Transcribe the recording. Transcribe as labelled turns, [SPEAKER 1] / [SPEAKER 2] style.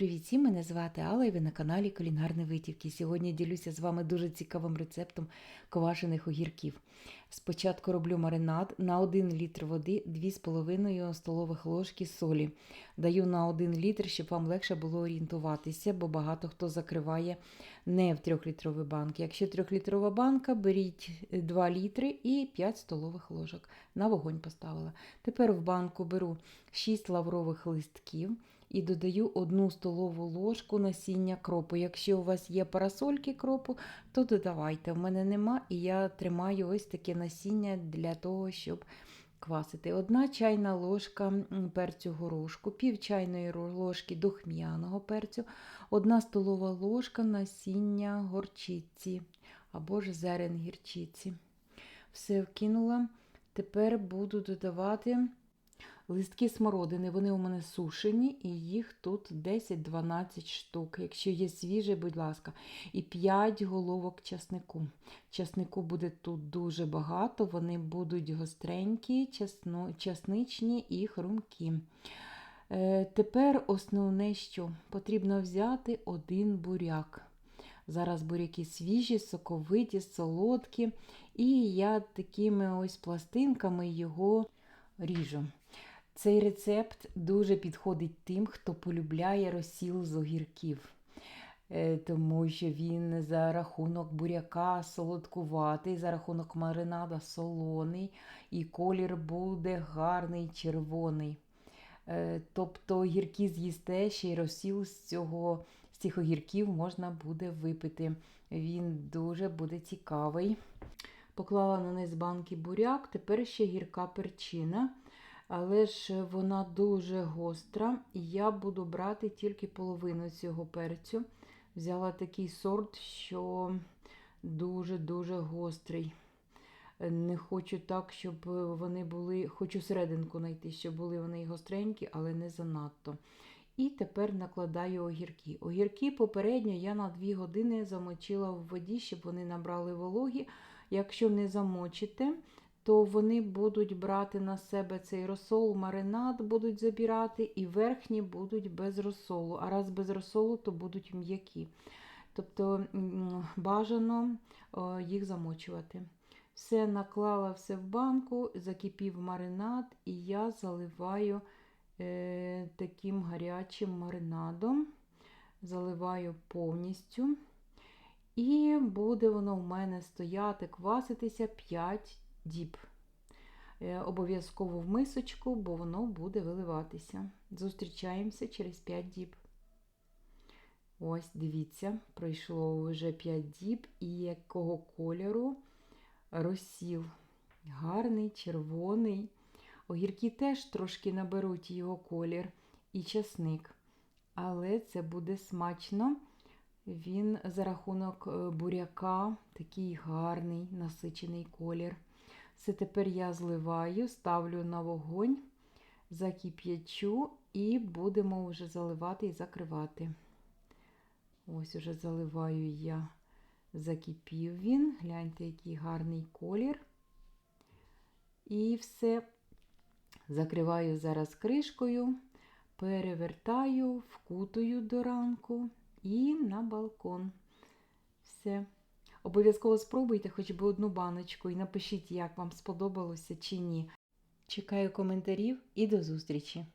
[SPEAKER 1] Привіт всім, мене звати Алла і ви на каналі Кулінарні Витівки. Сьогодні ділюся з вами дуже цікавим рецептом квашених огірків. Спочатку роблю маринад на 1 літр води 2,5 столових ложки солі. Даю на 1 літр, щоб вам легше було орієнтуватися, бо багато хто закриває не в 3-літрові банки. Якщо 3-літрова банка, беріть 2 літри і 5 столових ложок. На вогонь поставила. Тепер в банку беру 6 лаврових листків і додаю 1 столову ложку насіння кропу. Якщо у вас є парасольки кропу, то додавайте. У мене нема, і я тримаю ось таке насіння для того, щоб квасити. Одна чайна ложка перцю горошку, пів чайної ложки духм'яного перцю, одна столова ложка насіння горчиці або ж зерен гірчиці. Все вкинула. Тепер буду додавати листки смородини. Вони у мене сушені, і їх тут 10-12 штук. Якщо є свіже, будь ласка, і 5 головок часнику. Часнику буде тут дуже багато, вони будуть гостренькі, чесно, часничні і хрумкі. Е, Тепер основне, що потрібно взяти один буряк. Зараз буряки свіжі, соковиті, солодкі, і я такими ось пластинками його ріжу. Цей рецепт дуже підходить тим, хто полюбляє розсіл з огірків, Е, тому що він за рахунок буряка солодкуватий, за рахунок маринада солоний, і колір буде гарний червоний. Е, Тобто огірки з'їсте, ще й розсіл з цього, з цих огірків можна буде випити. Він дуже буде цікавий. Поклала на низ банки буряк, тепер ще гірка перчина. Але ж вона дуже гостра, і я буду брати тільки половину цього перцю. Взяла такий сорт, що дуже-дуже гострий. Не хочу так, щоб вони були, хочу серединку знайти, щоб були вони гостренькі, але не занадто. І тепер накладаю огірки. Огірки попередньо я на 2 години замочила в воді, щоб вони набрали вологі. Якщо не замочите, то вони будуть брати на себе цей розсол, маринад будуть забирати, і верхні будуть без розсолу. А раз без розсолу, то будуть м'які. Тобто бажано їх замочувати. Все наклала все в банку, закипів маринад, і я заливаю е, таким гарячим маринадом, заливаю повністю. І буде воно в мене стояти, кваситися 5 діб. Е, обов'язково в мисочку, бо воно буде виливатися. Зустрічаємося через 5 діб. Ось, дивіться, пройшло вже 5 діб, і якого кольору розсіл. Гарний, червоний. Огірки теж трошки наберуть його колір і часник. Але це буде смачно. Він за рахунок буряка такий гарний, насичений колір. Все тепер я зливаю, ставлю на вогонь, закип'ячу і будемо вже заливати і закривати. Ось уже заливаю я, закипів він. Гляньте, який гарний колір. І все. Закриваю зараз кришкою, перевертаю, вкутую до ранку і на балкон. Все. Обов'язково спробуйте хоч би одну баночку і напишіть, як вам сподобалося чи ні. Чекаю коментарів і до зустрічі!